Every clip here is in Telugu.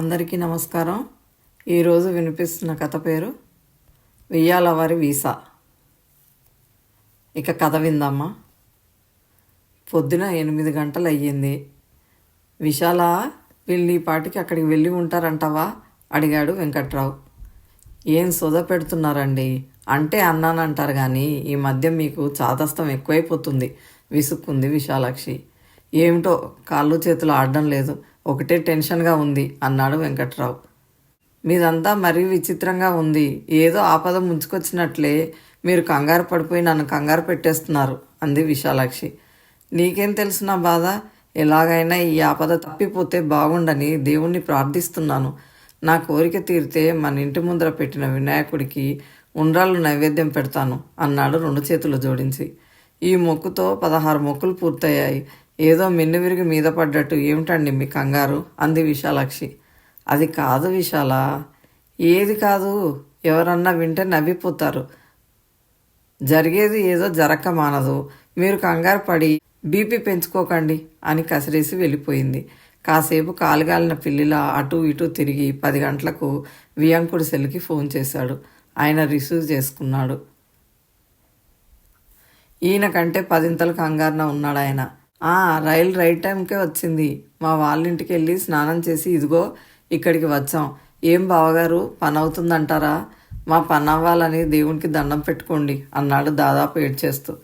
అందరికీ నమస్కారం. ఈరోజు వినిపిస్తున్న కథ పేరు వెయ్యాల వారి వీసా. ఇక కథ విందమ్మా పొద్దున ఎనిమిది గంటలు అయ్యింది విశాల వీళ్ళు ఈ పాటికి అక్కడికి వెళ్ళి ఉంటారంటావా? అడిగాడు వెంకట్రావు. ఏం సొద పెడుతున్నారండి? అంటే అన్నానంటారు కానీ ఈ మధ్య మీకు చాదస్తం ఎక్కువైపోతుంది విసుక్కుంది విశాలాక్షి. ఏమిటో కాళ్ళు చేతులు ఆడడం లేదు. ఒకటే టెన్షన్గా ఉంది అన్నాడు వెంకట్రావు. మీదంతా మరీ విచిత్రంగా ఉంది. ఏదో ఆపద ముంచుకొచ్చినట్లే మీరు కంగారు పడిపోయి నన్ను కంగారు పెట్టేస్తున్నారు అంది విశాలాక్షి. నీకేం తెలుసు నా బాధ? ఎలాగైనా ఈ ఆపద తప్పిపోతే బాగుండని దేవుణ్ణి ప్రార్థిస్తున్నాను. నా కోరిక తీరితే మన ఇంటి ముందర పెట్టిన వినాయకుడికి ఉండ్రాళ్ళు నైవేద్యం పెడతాను అన్నాడు రెండు చేతులు జోడించి. ఈ మొక్కుతో పదహారు మొక్కులు పూర్తయ్యాయి. ఏదో మిన్ను విరిగి మీద పడ్డట్టు ఏమిటండి మీ కంగారు? అంది విశాలాక్షి. అది కాదు విశాల ఏది కాదు ఎవరన్నా వింటే నవ్విపోతారు. జరిగేది ఏదో జరక్క మానదు. మీరు కంగారు పడి బీపీ పెంచుకోకండి అని కసిరేసి వెళ్ళిపోయింది. కాసేపు కాలుగాలిన పిల్లిలా అటు ఇటు తిరిగి పది గంటలకు వియంకుడి సెల్కి ఫోన్ చేశాడు. ఆయన రిసీవ్ చేసుకున్నాడు. ఈయన కంటే పదింతలు కంగారున ఉన్నాడు ఆయన ఆ రైలు రైట్ టైంకే వచ్చింది. మా వాళ్ళ ఇంటికి వెళ్ళి స్నానం చేసి ఇదిగో ఇక్కడికి వచ్చాం. ఏం బావగారు పని అవుతుందంటారా? మా పని అవ్వాలని దేవునికి దండం పెట్టుకోండి అన్నాడు దాదాపు ఏడ్చేస్తూ.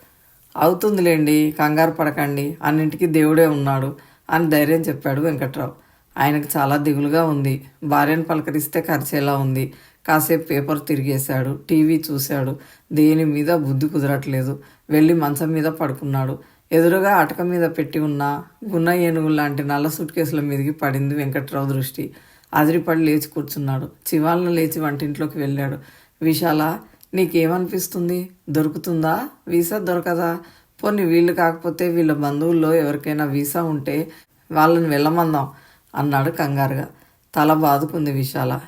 అవుతుందిలేండి కంగారు పడకండి అన్నింటికి దేవుడే ఉన్నాడు అని ధైర్యం చెప్పాడు వెంకట్రావు. ఆయనకు చాలా దిగులుగా ఉంది. భార్యను పలకరిస్తే ఖర్చేలా ఉంది. కాసేపు పేపర్ తిరిగేశాడు టీవీ చూశాడు. దేని మీద బుద్ధి కుదరట్లేదు. వెళ్ళి మంచం మీద పడుకున్నాడు. ఎదురుగా అటక మీద పెట్టి ఉన్న గున్న ఏనుగు లాంటి నల్ల సూట్ కేసుల మీదకి పడింది వెంకట్రావు దృష్టి. అదిరిపడి లేచి కూర్చున్నాడు. చివాలను లేచి వంటింట్లోకి వెళ్ళాడు. విశాల నీకేమనిపిస్తుంది? దొరుకుతుందా? వీసా దొరకదా? పోనీ వీళ్ళు కాకపోతే వీళ్ళ బంధువుల్లో ఎవరికైనా వీసా ఉంటే వాళ్ళని వెళ్ళమందాం అన్నాడు కంగారుగా. తల బాదుకుంది విశాల.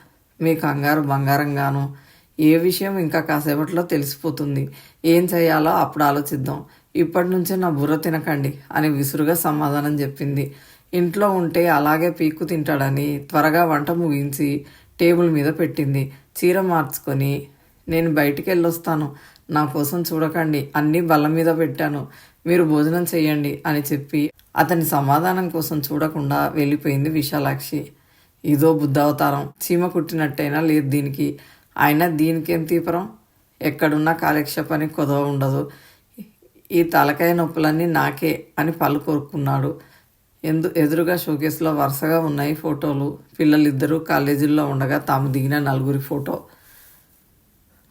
మీ కంగారు బంగారంగాను. ఏ విషయం ఇంకా కాసేపట్లో తెలిసిపోతుంది. ఏం చేయాలో అప్పుడు ఆలోచిద్దాం. ఇప్పటి నుంచే నా బుర్ర తినకండి అని విసురుగా సమాధానం చెప్పింది. ఇంట్లో ఉంటే అలాగే పీక్కు తింటాడని త్వరగా వంట ముగించి టేబుల్ మీద పెట్టింది. చీర మార్చుకొని నేను బయటికి వెళ్ళొస్తాను నా కోసం చూడకండి. అన్నీ బల్ల మీద పెట్టాను. మీరు భోజనం చేయండి అని చెప్పి అతని సమాధానం కోసం చూడకుండా వెళ్ళిపోయింది విశాలాక్షి. ఇదో బుద్ధావతారం. చీమ కుట్టినట్టయినా లేదు దీనికి. అయినా దీనికేం తీపరం? ఎక్కడున్నా కాలక్షేపానికి కొదవ ఉండదు. ఈ తలకాయ నొప్పులన్నీ నాకే అని పళ్ళు కోరుకున్నాడు ఎందు ఎదురుగా షోకేస్లో వరుసగా ఉన్నాయి ఫోటోలు. పిల్లలిద్దరూ కాలేజీల్లో ఉండగా తాము దిగిన నలుగురి ఫోటో.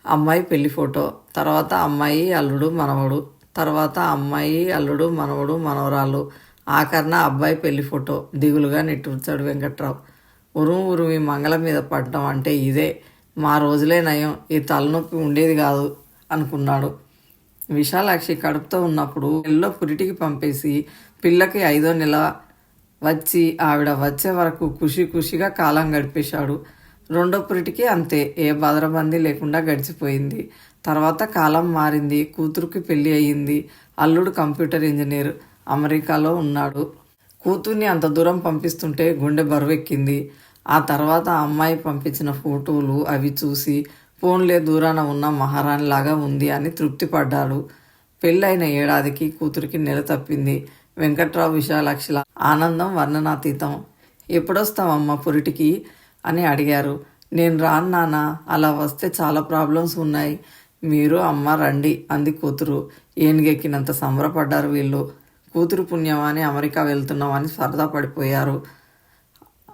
అమ్మాయి పెళ్ళి ఫోటో. తర్వాత అమ్మాయి అల్లుడు మనవడు. తర్వాత అమ్మాయి అల్లుడు మనవడు మనవరాలు ఆఖరణ అబ్బాయి పెళ్ళి ఫోటో. దిగులుగా నెట్టూర్చాడు వెంకట్రావు. ఉరుము ఉరుమి మంగళం మీద పడటం అంటే ఇదే. మా రోజులే నయం. ఈ తలనొప్పి ఉండేది కాదు అనుకున్నాడు. విశాలాక్షి కడుపుతో ఉన్నప్పుడు ఎల్లో పురిటికి పంపేసి పిల్లకి ఐదో నెల వచ్చి ఆవిడ వచ్చే వరకు ఖుషి ఖుషిగా కాలం గడిపేశాడు. రెండో పురిటికి అంతే ఏ బదరబందీ లేకుండా గడిచిపోయింది. తర్వాత కాలం మారింది కూతురుకి పెళ్ళి అయ్యింది. అల్లుడు కంప్యూటర్ ఇంజనీర్ అమెరికాలో ఉన్నాడు. కూతుర్ని అంత దూరం పంపిస్తుంటే గుండె బరువెక్కింది. ఆ తర్వాత అమ్మాయి పంపించిన ఫోటోలు అవి చూసి ఫోన్లే దూరాన ఉన్న మహారాణిలాగా ఉంది అని తృప్తిపడ్డాడు. పెళ్ళైన ఏడాదికి కూతురికి నెల తప్పింది. వెంకట్రావు విశాలాక్షిల ఆనందం వర్ణనాతీతం. ఎప్పుడొస్తావమ్మ పురిటికి? అని అడిగారు. నేను రాను నాన్న అలా వస్తే చాలా ప్రాబ్లమ్స్ ఉన్నాయి. మీరు అమ్మ రండి అంది కూతురు. ఏనుగెక్కినంత సంబరపడ్డారు వీళ్ళు. కూతురు పుణ్యమని అమెరికా వెళ్తున్నామని సరదా పడిపోయారు.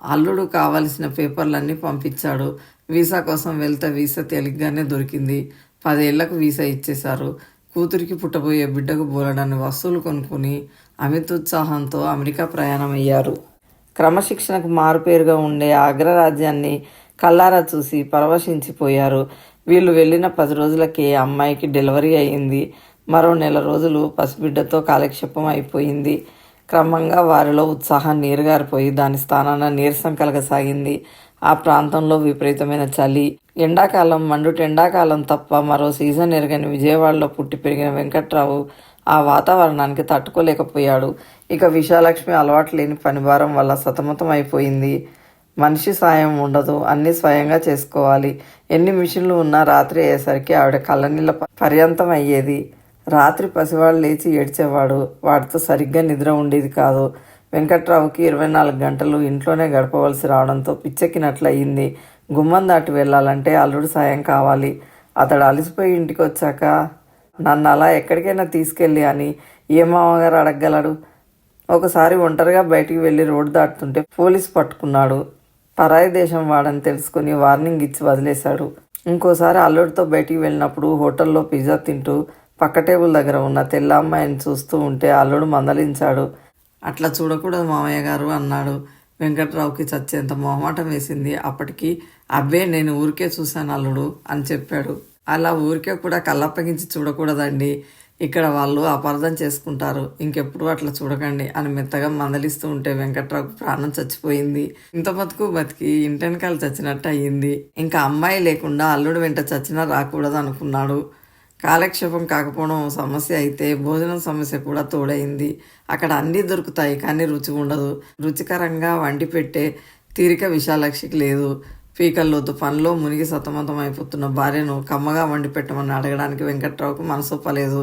అల్లుడు కావలసిన పేపర్లన్నీ పంపించాడు. వీసా కోసం వెళ్తే వీసా తేలిగ్గానే దొరికింది. పదేళ్ళకు వీసా ఇచ్చేశారు. కూతురికి పుట్టబోయే బిడ్డకు బోలడాన్ని వస్తువులు కొనుక్కుని అమిత ఉత్సాహంతో అమెరికా ప్రయాణం అయ్యారు క్రమశిక్షణకు మారుపేరుగా ఉండే అగ్రరాజ్యాన్ని కల్లారా చూసి పరవశించిపోయారు. వీళ్ళు వెళ్ళిన పది రోజులకే అమ్మాయికి డెలివరీ అయింది. మరో నెల రోజులు పసిబిడ్డతో కాలక్షేపం అయిపోయింది. క్రమంగా వారిలో ఉత్సాహం నీరుగారిపోయి దాని స్థానాన నీరసం కలగసాగింది. ఆ ప్రాంతంలో విపరీతమైన చలి. ఎండాకాలం మండుట ఎండాకాలం తప్ప మరో సీజన్ ఎరగని విజయవాడలో పుట్టి పెరిగిన వెంకట్రావు ఆ వాతావరణానికి తట్టుకోలేకపోయాడు. ఇక విశాలక్ష్మి అలవాటు లేని పనిభారం వల్ల సతమతం అయిపోయింది మనిషి సాయం ఉండదు అన్నీ స్వయంగా చేసుకోవాలి. ఎన్ని మిషన్లు ఉన్నా రాత్రి అయ్యేసరికి ఆవిడ కళ్ళనీళ్ళ పర్యంతం అయ్యేది రాత్రి పసివాడు లేచి ఏడ్చేవాడు. వాడితో సరిగ్గా నిద్ర ఉండేది కాదు. వెంకట్రావుకి ఇరవై నాలుగు గంటలు ఇంట్లోనే గడపవలసి రావడంతో పిచ్చెక్కినట్లయింది. గుమ్మం దాటి వెళ్ళాలంటే అల్లుడు సాయం కావాలి. అతడు అలసిపోయి ఇంటికి వచ్చాక నన్ను అలా ఎక్కడికైనా తీసుకెళ్ళి అని ఏ మామగారు అడగగలడు? ఒకసారి ఒంటరిగా బయటికి వెళ్ళి రోడ్డు దాటుతుంటే పోలీస్ పట్టుకున్నాడు. పరాయి దేశం వాడని తెలుసుకుని వార్నింగ్ ఇచ్చి వదిలేశాడు. ఇంకోసారి అల్లుడితో బయటికి వెళ్ళినప్పుడు హోటల్లో పిజ్జా తింటూ పక్క టేబుల్ దగ్గర ఉన్న తెల్ల అమ్మాయిని చూస్తూ ఉంటే అల్లుడు మందలించాడు. అట్లా చూడకూడదు మామయ్య గారు అన్నాడు. వెంకట్రావుకి చచ్చేంత మొహమాటం వేసింది. అప్పటికి అబ్బే నేను ఊరికే చూశాను అల్లుడు అని చెప్పాడు. అలా ఊరికే కూడా కళ్ళప్పగించి చూడకూడదండి. ఇక్కడ వాళ్ళు అపార్థం చేసుకుంటారు. ఇంకెప్పుడు అట్లా చూడకండి అని మెత్తగా మందలిస్తూ ఉంటే వెంకట్రావుకు ప్రాణం చచ్చిపోయింది. ఇంత బతుకు బతికి ఇంటెనకాలు చచ్చినట్టు అయ్యింది. ఇంకా అమ్మాయి లేకుండా అల్లుడు వెంట చచ్చినా రాకూడదు అనుకున్నాడు కాలక్షేపం కాకపోవడం సమస్య అయితే భోజనం సమస్య కూడా తోడైంది. అక్కడ అన్నీ దొరుకుతాయి కానీ రుచి ఉండదు. రుచికరంగా వండి పెట్టే తీరిక విశాలక్షికి లేదు. పీకల్లోతు పనిలో మునిగి సతమతం అయిపోతున్న భార్యను కమ్మగా వండి పెట్టమని అడగడానికి వెంకట్రావుకు మనసొప్పలేదు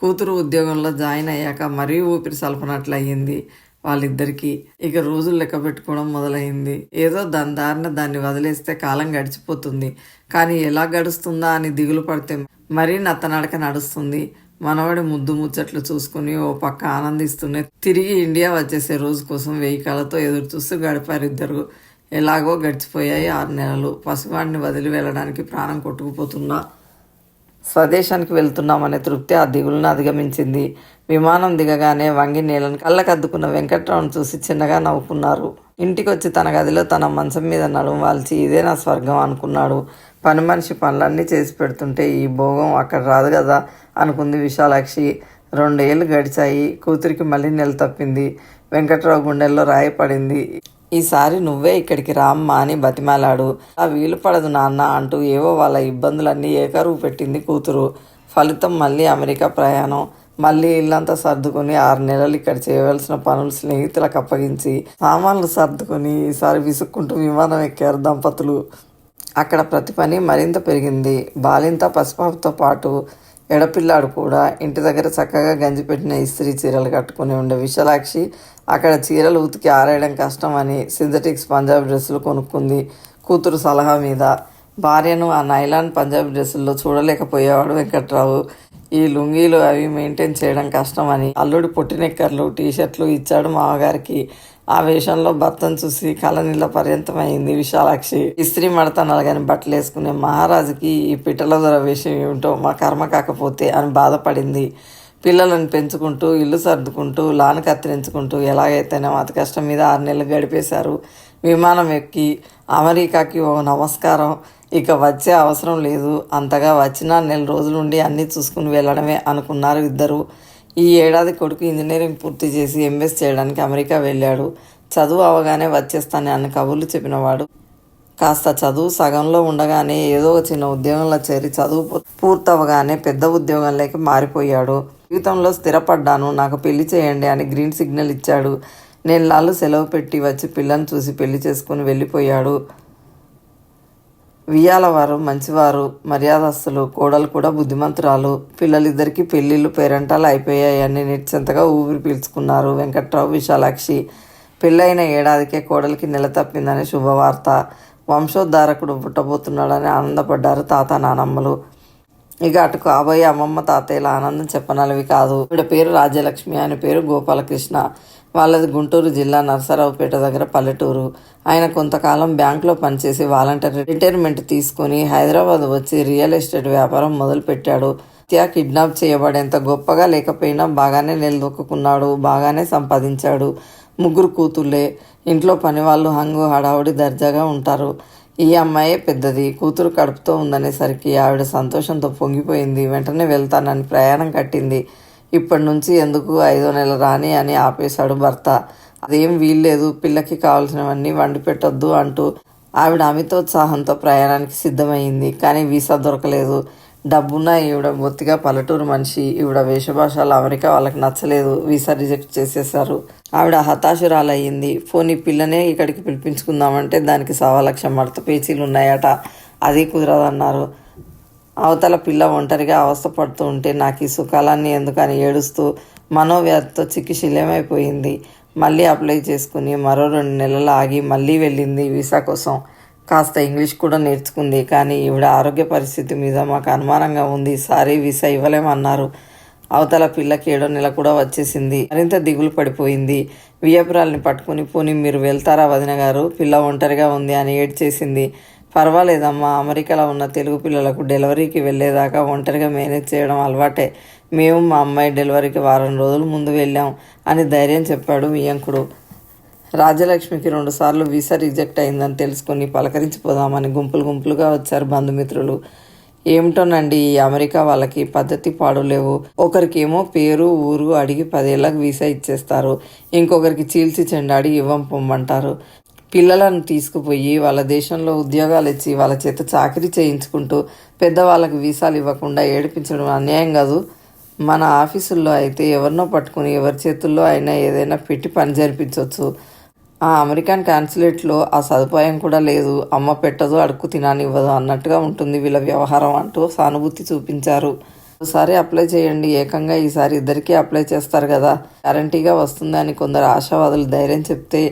కూతురు ఉద్యోగంలో జాయిన్ అయ్యాక మరీ ఊపిరి సలపనట్లు అయ్యింది వాళ్ళిద్దరికీ. ఇక రోజులు లెక్క పెట్టుకోవడం మొదలైంది. ఏదో దాని దారిన దాన్ని వదిలేస్తే కాలం గడిచిపోతుంది. కానీ ఎలా గడుస్తుందా అని దిగులు పడితే మరీ నత్తనడక నడుస్తుంది. మనవడి ముద్దు ముచ్చట్లు చూసుకుని ఓ పక్క ఆనందిస్తూనే తిరిగి ఇండియా వచ్చేసే రోజు కోసం వెయ్యి కళ్ళతో ఎదురు చూస్తూ గడిపారు ఇద్దరు. ఎలాగో గడిచిపోయాయి ఆరు నెలలు. పసివాడిని వదిలి వెళ్ళడానికి ప్రాణం కొట్టుకుపోతున్నా స్వదేశానికి వెళ్తున్నామనే తృప్తి ఆ దిగులను అధిగమించింది. విమానం దిగగానే వంగి నీళ్ళని కళ్ళకద్దుకున్న వెంకట్రావును చూసి చిన్నగా నవ్వుకున్నారు. ఇంటికొచ్చి తన గదిలో తన మంచం మీద నడుము వాల్చి ఇదే నా స్వర్గం అనుకున్నాడు. పని మనిషి పనులన్నీ చేసి పెడుతుంటే ఈ భోగం అక్కడ రాదు కదా అనుకుంది విశాలాక్షి. రెండేళ్ళు గడిచాయి. కూతురికి మళ్ళీ నెల తప్పింది. వెంకట్రావు గుండెల్లో రాయి పడింది. ఈసారి నువ్వే ఇక్కడికి రామ్మా అని బతిమాలాడు. ఆ వీలు పడదు నాన్న అంటూ ఏవో వాళ్ళ ఇబ్బందులన్నీ ఏకరువు పెట్టింది కూతురు. ఫలితం మళ్ళీ అమెరికా ప్రయాణం. మళ్ళీ ఇల్లంతా సర్దుకొని ఆరు నెలలు ఇక్కడ చేయవలసిన పనులు స్నేహితులకు అప్పగించి సామాన్లు సర్దుకొని ఈసారి విసుక్కుంటూ విమానం ఎక్కారు దంపతులు. అక్కడ ప్రతి పని మరింత పెరిగింది. బాలింత పసిపాపతో పాటు ఎడపిల్లాడు కూడా ఇంటి దగ్గర చక్కగా గంజి పెట్టిన ఇస్త్రీ చీరలు కట్టుకుని ఉండే విశాలాక్షి అక్కడ చీరలు ఉతికి ఆరేయడం కష్టమని సింథటిక్స్ పంజాబీ డ్రెస్సులు కొనుక్కుంది కూతురు సలహా మీద. భార్యను ఆ నైలాన్ పంజాబీ డ్రెస్సుల్లో చూడలేకపోయేవాడు వెంకట్రావు. ఈ లుంగీలు అవి మెయింటైన్ చేయడం కష్టమని అల్లుడు పొట్టినెక్కర్లు టీషర్ట్లు ఇచ్చాడు మామగారికి. ఆ వేషంలో భర్తను చూసి కళ్ళనీళ్ళ పర్యంతమైంది విశాలాక్షి. ఇస్త్రీ మడత నలగని బట్టలు వేసుకునే మహారాజుకి ఈ పిట్టల దొర వేషం ఏమిటో మా కర్మ కాకపోతే అని బాధపడింది. పిల్లలను పెంచుకుంటూ ఇల్లు సర్దుకుంటూ లాను కత్తిరించుకుంటూ ఎలాగైతేనే అతి కష్టం మీద ఆరు నెలలు గడిపేశారు. విమానం ఎక్కి అమెరికాకి ఓ నమస్కారం. ఇక వచ్చే అవసరం లేదు. అంతగా వచ్చిన నెల రోజులుండి అన్నీ చూసుకుని వెళ్ళడమే అనుకున్నారు ఇద్దరు. ఈ ఏడాది కొడుకు ఇంజనీరింగ్ పూర్తి చేసి ఎంఎస్ చేయడానికి అమెరికా వెళ్ళాడు. చదువు అవగానే వచ్చేస్తానని అన్న కబుర్లు చెప్పినవాడు. కాస్త చదువు సగంలో ఉండగానే ఏదో ఒక చిన్న ఉద్యోగంలో చేరి చదువు పూర్తవగానే పెద్ద ఉద్యోగంలోకి మారిపోయాడు. జీవితంలో స్థిరపడ్డాను. నాకు పెళ్ళి చేయండి అని గ్రీన్ సిగ్నల్ ఇచ్చాడు. నెలలు సెలవు పెట్టి వచ్చి పిల్లని చూసి పెళ్ళి చేసుకుని వెళ్ళిపోయాడు. వియ్యాల వారు మంచివారు మర్యాదస్తులు కోడలు కూడా బుద్ధిమంతురాలు. పిల్లలిద్దరికీ పెళ్ళిళ్ళు పేరంటాలు అయిపోయాయని నిశ్చింతగా ఊపిరి పీల్చుకున్నారు వెంకట్రావు విశాలాక్షి. పెళ్ళైన ఏడాదికే కోడలికి నెల తప్పిందని శుభవార్త. వంశోద్ధారకుడు పుట్టబోతున్నాడని ఆనందపడ్డారు తాత నానమ్మలు. ఇక అటు కాబోయే అమ్మమ్మ తాతయ్యల ఆనందం చెప్పనలవి కాదు. ఈవిడ పేరు రాజ్యలక్ష్మి ఆయన పేరు గోపాలకృష్ణ. వాళ్ళది గుంటూరు జిల్లా నరసరావుపేట దగ్గర పల్లెటూరు. ఆయన కొంతకాలం బ్యాంకులో పనిచేసి వాలంటీర్ రిటైర్మెంట్ తీసుకొని హైదరాబాద్ వచ్చి రియల్ ఎస్టేట్ వ్యాపారం మొదలుపెట్టాడు. హత్య కిడ్నాప్ చేయబడేంత గొప్పగా లేకపోయినా బాగానే నిలదొక్కున్నాడు బాగానే సంపాదించాడు. ముగ్గురు కూతుళ్ళే. ఇంట్లో పని వాళ్ళు హంగు హడావుడి దర్జాగా ఉంటారు. ఈ అమ్మాయే పెద్దది. కూతురు కడుపుతో ఉందనేసరికి ఆవిడ సంతోషంతో పొంగిపోయింది. వెంటనే వెళ్తానని ప్రయాణం కట్టింది. ఇప్పటి నుంచి ఎందుకు ఐదో నెల రాని అని ఆపేశాడు భర్త. అదేం వీల్లేదు పిల్లకి కావాల్సినవన్నీ వండి పెట్టొద్దు అంటూ ఆవిడ అమితోత్సాహంతో ప్రయాణానికి సిద్ధమైంది. కానీ వీసా దొరకలేదు. డబ్బున్న ఈవిడ బొత్తిగా పల్లెటూరు మనిషి. ఈవిడ వేషభాషలు అమెరికా వాళ్ళకి నచ్చలేదు. వీసా రిజెక్ట్ చేసేసారు ఆవిడ హతాశురాలయ్యింది. పోనీ పిల్లనే ఇక్కడికి పిలిపించుకుందామంటే దానికి సవా లక్ష మడత పేచీలు ఉన్నాయట అది కుదరదన్నారు. అవతల పిల్ల ఒంటరిగా అవస్థపడుతూ ఉంటే నాకు ఈ సుఖాలన్నీ ఎందుకని ఏడుస్తూ మనోవ్యాధితో చికిత్సలేమైపోయింది. మళ్ళీ అప్లై చేసుకుని మరో రెండు నెలలు ఆగి మళ్ళీ వెళ్ళింది వీసా కోసం. కాస్త ఇంగ్లీష్ కూడా నేర్చుకుంది కానీ ఈవిడ ఆరోగ్య పరిస్థితి మీద మాకు అనుమానంగా ఉంది. సారీ వీసా ఇవ్వలేమన్నారు. అవతల పిల్లకి ఏడో నెల కూడా వచ్చేసింది. మరింత దిగులు పడిపోయింది. వియపురాల్ని పట్టుకుని పోనీ మీరు వెళ్తారా వదిన గారు? పిల్ల ఒంటరిగా ఉంది అని ఏడ్చేసింది. పర్వాలేదమ్మా. అమెరికాలో ఉన్న తెలుగు పిల్లలకు డెలివరీకి వెళ్ళేదాకా ఒంటరిగా మేనేజ్ చేయడం అలవాటే. మేము మా అమ్మాయి డెలివరీకి వారం రోజుల ముందు వెళ్ళాం అని ధైర్యం చెప్పాడు వియంకుడు రాజ్యలక్ష్మికి రెండుసార్లు వీసా రిజెక్ట్ అయిందని తెలుసుకొని పలకరించిపోదామని గుంపులు గుంపులుగా వచ్చారు బంధుమిత్రులు. ఏమిటోనండి ఈ అమెరికా వాళ్ళకి పద్ధతి పాడులేవు ఒకరికేమో పేరు ఊరు అడిగి పదేళ్ళకి వీసా ఇచ్చేస్తారు. ఇంకొకరికి చీల్చి చెండాడి ఇవ్వం పొమ్మంటారు. పిల్లలను తీసుకుపోయి వాళ్ళ దేశంలో ఉద్యోగాలు ఇచ్చి వాళ్ళ చేత చాకరీ చేయించుకుంటూ పెద్దవాళ్ళకి వీసాలు ఇవ్వకుండా ఏడిపించడం అన్యాయం కాదు. మన ఆఫీసుల్లో అయితే ఎవరినో పట్టుకుని ఎవరి చేతుల్లో అయినా ఏదైనా పెట్టి పని జరిపించవచ్చు ఆ అమెరికన్ కాన్సులేట్లో ఆ సదుపాయం కూడా లేదు. అమ్మ పెట్టదు అడుక్కు తిననివ్వదు అన్నట్టుగా ఉంటుంది వీళ్ళ వ్యవహారం అంటూ సానుభూతి చూపించారు. ఒకసారి అప్లై చేయండి ఏకంగా ఈసారి ఇద్దరికీ అప్లై చేస్తారు కదా. గ్యారంటీగా వస్తుందని కొందరు ఆశావాదులు ధైర్యం చెప్తే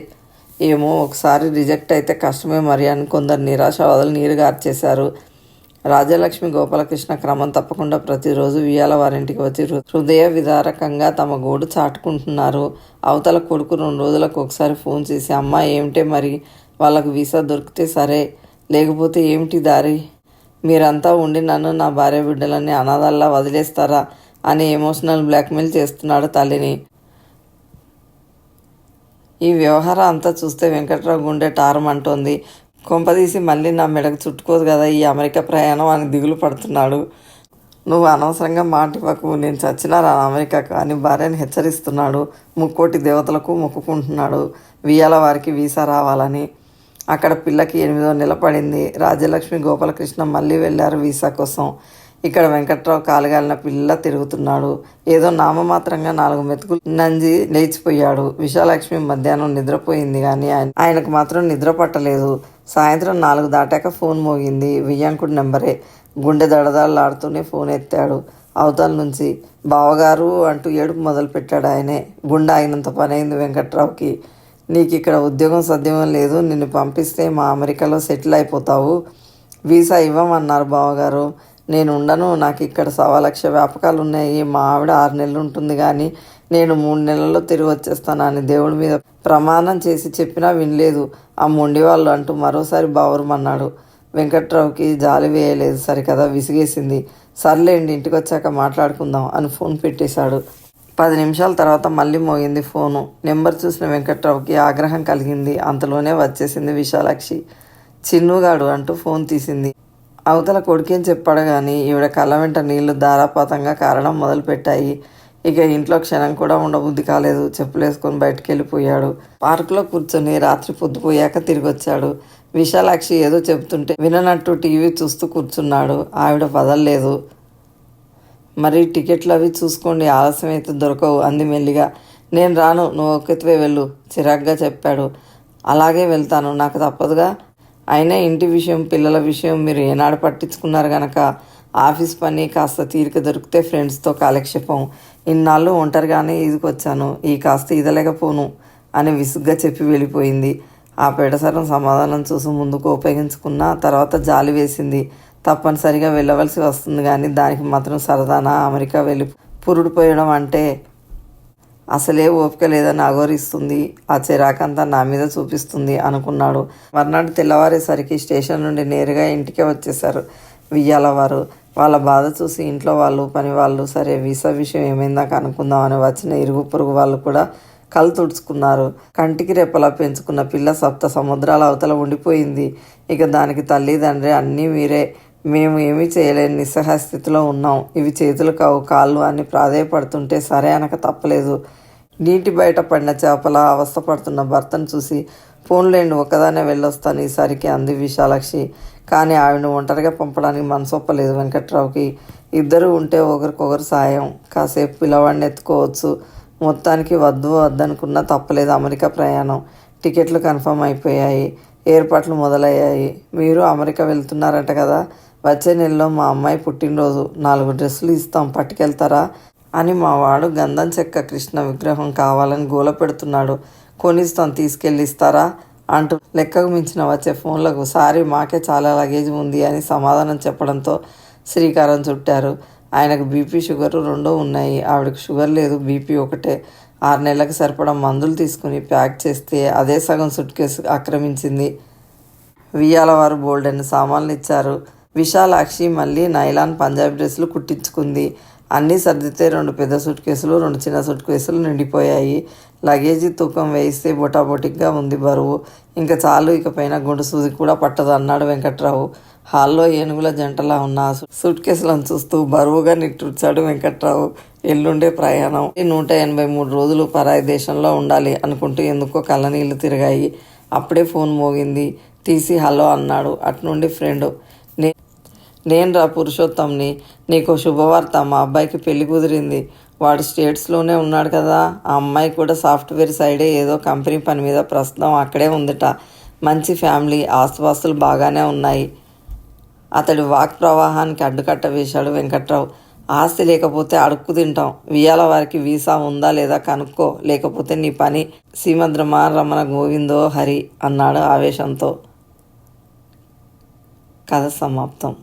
ఏమో ఒకసారి రిజెక్ట్ అయితే కష్టమే మరి అని కొందరు నిరాశావాదులు నీరు గార్చేశారు. రాజలక్ష్మి గోపాలకృష్ణ క్రమం తప్పకుండా ప్రతిరోజు వియాల వారింటికి వచ్చి హృదయ విదారకంగా తమ గోడు చాటుకుంటున్నారు. అవతల కొడుకు రెండు రోజులకు ఒకసారి ఫోన్ చేసి అమ్మ ఏమిటే మరి? వాళ్ళకు వీసా దొరికితే సరే. లేకపోతే ఏమిటి దారి? మీరంతా ఉండి నన్ను నా భార్య బిడ్డలని అనాథల్లా వదిలేస్తారా? అని ఎమోషనల్ బ్లాక్మెయిల్ చేస్తున్నాడు తల్లిని. ఈ వ్యవహారం అంతా చూస్తే వెంకట్రావు గుండె టారమంటోంది కొంపదీసి మళ్ళీ నా మెడకు చుట్టుకోదు కదా ఈ అమెరికా ప్రయాణం అని దిగులు పడుతున్నాడు. నువ్వు అనవసరంగా మాట ఇవ్వకు నేను చచ్చినా రా అమెరికాకు అని భార్యను హెచ్చరిస్తున్నాడు. ముక్కోటి దేవతలకు మొక్కుకుంటున్నాడు. వియాల వారికి వీసా రావాలని. అక్కడ పిల్లకి ఎనిమిదో నెల పడింది. రాజ్యలక్ష్మి గోపాలకృష్ణ మళ్ళీ వెళ్ళారు వీసా కోసం. ఇక్కడ వెంకట్రావు కాలుగాలిన పిల్ల తిరుగుతున్నాడు. ఏదో నామమాత్రంగా నాలుగు మెతుకులు నంజి లేచిపోయాడు. విశాలక్ష్మి మధ్యాహ్నం నిద్రపోయింది కానీ ఆయన ఆయనకు మాత్రం నిద్ర పట్టలేదు. సాయంత్రం నాలుగు దాటాక ఫోన్ మోగింది. వియ్యంకుడి నెంబరే. గుండె దడదడలాడుతూనే ఫోన్ ఎత్తాడు. అవతల నుంచి బావగారు అంటూ ఏడుపు మొదలుపెట్టాడు ఆయనే. గుండె అయినంత పని అయింది వెంకట్రావుకి. నీకు ఇక్కడ ఉద్యోగం సద్యమం లేదు. నిన్ను పంపిస్తే మా అమెరికాలో సెటిల్ అయిపోతావు. వీసా ఇవ్వమన్నారు బావగారు. నేను ఉండను నాకు ఇక్కడ సవా లక్ష వ్యాపకాలు ఉన్నాయి మా ఆవిడ ఆరు నెలలు ఉంటుంది కానీ నేను మూడు నెలల్లో తిరిగి అని దేవుడి మీద ప్రమాణం చేసి చెప్పినా వినలేదు. ఆ మొండి వాళ్ళు అంటూ మరోసారి బావురమన్నాడు. వెంకట్రావుకి జాలి వేయలేదు సరికదా విసిగేసింది. సర్లేండి ఇంటికి వచ్చాక మాట్లాడుకుందాం అని ఫోన్ పెట్టేశాడు. పది నిమిషాల తర్వాత మళ్ళీ మోగింది ఫోను. నెంబర్ చూసిన వెంకట్రావుకి ఆగ్రహం కలిగింది. అంతలోనే వచ్చేసింది విశాలాక్షి. చిన్నుగాడు అంటూ ఫోన్ తీసింది. అవతల కొడుకేం చెప్పాడు కానీ ఈవిడ కళ్ళ వెంట నీళ్ళు ధారాపాతంగా కారడం మొదలుపెట్టాయి. ఇక ఇంట్లో క్షణం కూడా ఉండబుద్ధి కాలేదు. చెప్పులేసుకొని బయటకు వెళ్ళిపోయాడు పార్కులో కూర్చొని రాత్రి పొద్దుపోయాక తిరిగి వచ్చాడు విశాలాక్షి ఏదో చెబుతుంటే విననట్టు టీవీ చూస్తూ కూర్చున్నాడు. ఆవిడ వదలలేదు. మరి టికెట్లు అవి చూసుకోండి ఆలస్యం అయితే దొరకవు అంది మెల్లిగా. నేను రాను నువ్వు ఒక్కతివే వెళ్ళు చిరాగ్గా చెప్పాడు. అలాగే వెళ్తాను నాకు తప్పదుగా. అయినా ఇంటి విషయం పిల్లల విషయం మీరు ఏనాడు పట్టించుకున్నారు గనక ఆఫీస్ పని కాస్త తీరిక దొరికితే ఫ్రెండ్స్తో కాలక్షేపం. ఇన్నాళ్ళు ఒంటరిగానే ఈదుకొచ్చాను. ఈ కాస్త ఈదలేకపోను అని విసుగ్గా చెప్పి వెళ్ళిపోయింది. ఆ పెడసరం సమాధానం చూసి ముందుకు ఉపయోగించుకున్న తర్వాత జాలి వేసింది. తప్పనిసరిగా వెళ్ళవలసి వస్తుంది కానీ దానికి మాత్రం సరదానా అమెరికా వెళ్ళి పురుడు పోయడం అంటే అసలే ఓపిక లేదని అఘోరిస్తుంది ఆ చిరాకంతా నా మీద చూపిస్తుంది అనుకున్నాడు. మర్నాడు తెల్లవారేసరికి స్టేషన్ నుండి నేరుగా ఇంటికే వచ్చేసారు వియ్యాల వారు వాళ్ళ బాధ చూసి ఇంట్లో వాళ్ళు పని వాళ్ళు సరే వీసా విషయం ఏమైందా కనుక్కుందామని వచ్చిన ఇరుగు పొరుగు వాళ్ళు కూడా కళ్ళు తుడుచుకున్నారు. కంటికి రెప్పలా పెంచుకున్న పిల్ల సప్త సముద్రాల అవతల ఉండిపోయింది. ఇక దానికి తల్లి తండ్రి అన్నీ మీరే. మేము ఏమీ చేయలేని నిస్సహాయ స్థితిలో ఉన్నాం. ఇవి చేతులు కావు కాళ్ళు అని ప్రాధేయపడుతుంటే సరే అనక తప్పలేదు. నీటి బయట పడిన చేపల అవస్థపడుతున్న భర్తను చూసి ఫోన్లేండి ఒక్కదానే వెళ్ళొస్తాను ఈసారికి అంది విశాలాక్షి. కానీ ఆవిడను ఒంటరిగా పంపడానికి మనసొప్పలేదు వెంకట్రావుకి. ఇద్దరు ఉంటే ఒకరికొకరు సాయం. కాసేపు పిల్లవాడిని ఎత్తుకోవచ్చు. మొత్తానికి వద్దు వద్దనుకున్నా తప్పలేదు అమెరికా ప్రయాణం. టికెట్లు కన్ఫర్మ్ అయిపోయాయి. ఏర్పాట్లు మొదలయ్యాయి. మీరు అమెరికా వెళ్తున్నారంట కదా? వచ్చే నెలలో మా అమ్మాయి పుట్టినరోజు. నాలుగు డ్రెస్సులు ఇస్తాం పట్టుకెళ్తారా? అని మా వాడు గంధం చెక్క కృష్ణ విగ్రహం కావాలని గోల పెడుతున్నాడు. కొనిస్తాం తీసుకెళ్ళి ఇస్తారా? అంటూ లెక్కకు మించిన వచ్చే ఫోన్లకు సారీ మాకే చాలా లగేజ్ ఉంది అని సమాధానం చెప్పడంతో శ్రీకారం చుట్టారు. ఆయనకు బీపీ షుగర్ రెండూ ఉన్నాయి. ఆవిడకి షుగర్ లేదు బీపీ ఒకటే. ఆరు నెలలకు సరిపడా మందులు తీసుకుని ప్యాక్ చేస్తే అదే సగం సుట్ కేసు ఆక్రమించింది. వియ్యాల వారు బోల్డెన్ సామాన్లు ఇచ్చారు. విశాలాక్షి మళ్ళీ నైలాన్ పంజాబీ డ్రెస్సులు కుట్టించుకుంది. అన్నీ సర్దితే రెండు పెద్ద సూట్ కేసులు రెండు చిన్న సూట్ కేసులు నిండిపోయాయి. లగేజీ తూకం వేయిస్తే బొటాబొటిక్గా ఉంది బరువు. ఇంకా చాలు ఇకపైన గుండు సూది కూడా పట్టదు అన్నాడు వెంకట్రావు. హాల్లో ఏనుగుల జంటలా ఉన్న సూట్ కేసులను చూస్తూ బరువుగా నిట్టూర్చాడు వెంకట్రావు. ఎల్లుండే ప్రయాణం. ఈ నూట ఎనభై మూడు రోజులు పరాయి దేశంలో ఉండాలి అనుకుంటూ ఎందుకో కళ్ళనీళ్ళు తిరిగాయి. అప్పుడే ఫోన్ మోగింది. తీసి హలో అన్నాడు. అటు నుండి ఫ్రెండ్ నేను రా పురుషోత్తంని నీకు శుభవార్త. మా అబ్బాయికి పెళ్ళి కుదిరింది. వాడు స్టేట్స్లోనే ఉన్నాడు కదా. ఆ అమ్మాయి కూడా సాఫ్ట్వేర్ సైడే ఏదో కంపెనీ పని మీద ప్రస్తుతం అక్కడే ఉందిట. మంచి ఫ్యామిలీ ఆస్తుపాస్తులు బాగానే ఉన్నాయి. అతడి వాక్ ప్రవాహానికి అడ్డుకట్ట వేశాడు వెంకట్రావు. ఆస్తి లేకపోతే అడుక్కు తింటాం. వియాల వారికి వీసా ఉందా లేదా కనుక్కో. లేకపోతే నీ పని సీమద్రమ రమణ గోవిందో హరి అన్నాడు ఆవేశంతో. కథ సమాప్తం.